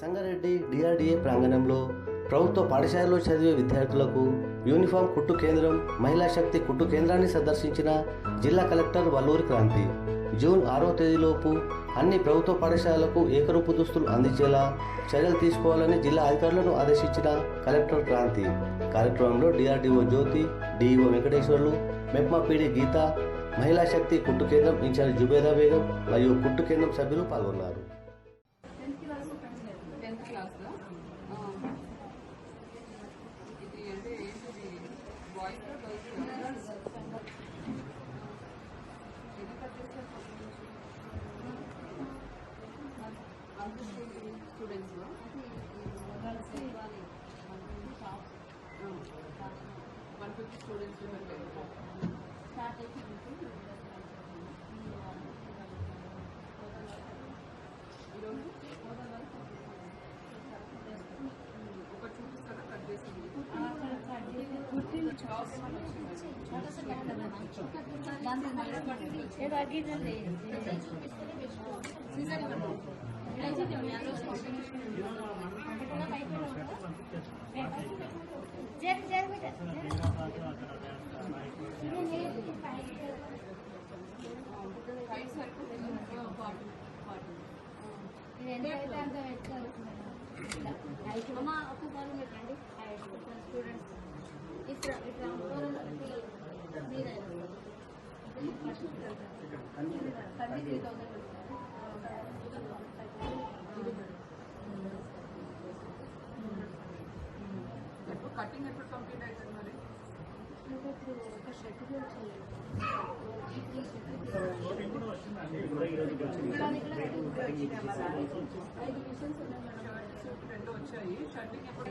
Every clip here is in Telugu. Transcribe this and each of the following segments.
సంగారెడ్డి డిఆర్డీఏ ప్రాంగణంలో ప్రభుత్వ పాఠశాలలో చదివే విద్యార్థులకు యూనిఫామ్ కుట్టు కేంద్రం మహిళా శక్తి కుట్టు కేంద్రాన్ని సందర్శించిన జిల్లా కలెక్టర్ వల్లూరి క్రాంతి. జూన్ ఆరో తేదీలోపు అన్ని ప్రభుత్వ పాఠశాలలకు ఏకరూపు దుస్తులు అందించేలా చర్యలు తీసుకోవాలని జిల్లా అధికారులను ఆదేశించిన కలెక్టర్ క్రాంతి. కార్యక్రమంలో DRDO Jyothi DEO Venkateswarlu MEPMA PD Geetha మహిళా శక్తి కుట్టు కేంద్రం ఇన్ఛార్జ్ జుబేదా బేగం మరియు కుట్టు కేంద్రం సభ్యులు పాల్గొన్నారు. క్లాస్లో ఇది అంటే ఏంటిది? బాయ్స్ గర్ల్స్ ఎన్ని cut students one fifty students start ఈరోజు అయితే అంత పెట్టుకోవచ్చు అమ్మ ఒక కాలం పెట్టండి స్టూడెంట్స్ కటింగ్ ఎప్పుడు కంప్లీట్ అవుతుంది మరి? ఒక రెండు వచ్చాయి. షర్టింగ్ ఎప్పుడు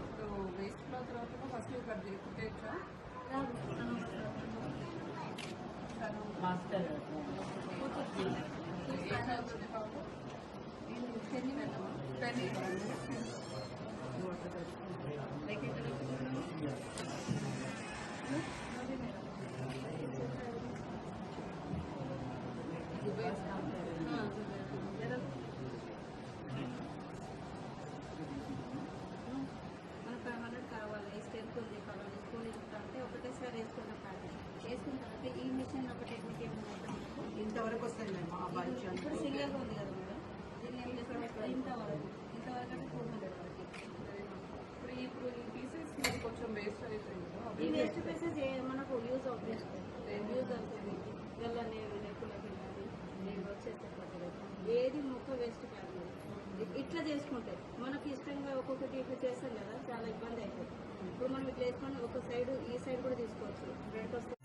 ఇప్పుడు వేస్ట్ క్లాత్ తర్వాత ఫస్ట్ ఇది కట్ చేసి కుట్టేయచ్చా ఏం చదువుతుంది పాపం పెళ్లి పెట్టమా పెళ్ళి ఇంతవరకు వస్తుంది ఉంది కదా మేడం. ఇంతవరకు ఇంతవరకు అంటే టూ హండ్రెడ్ వరకు. ఇప్పుడు ఈ- ఇప్పుడు ఈ పీసెస్ మీకు కొంచెం వేస్ట్ అవుతాయి కదా ఈ వేస్ట్ పీసెస్ మనకు యూజ్ అవుతుంది యూజ్ అవుతుంది. వెళ్ళని నెక్కులకి కానీ నేను వచ్చేస్తే. ఏది మొక్క వేస్ట్ కాదు. ఇట్లా చేసుకుంటే మనకి ఇష్టంగా ఒక్కొక్కటి ఇట్లా చేస్తాం కదా చాలా ఇబ్బంది అవుతుంది ఇప్పుడు మనం ఇట్లా వేసుకొని ఒక సైడ్ ఈ సైడ్ కూడా తీసుకోవచ్చు. రెండు వస్తే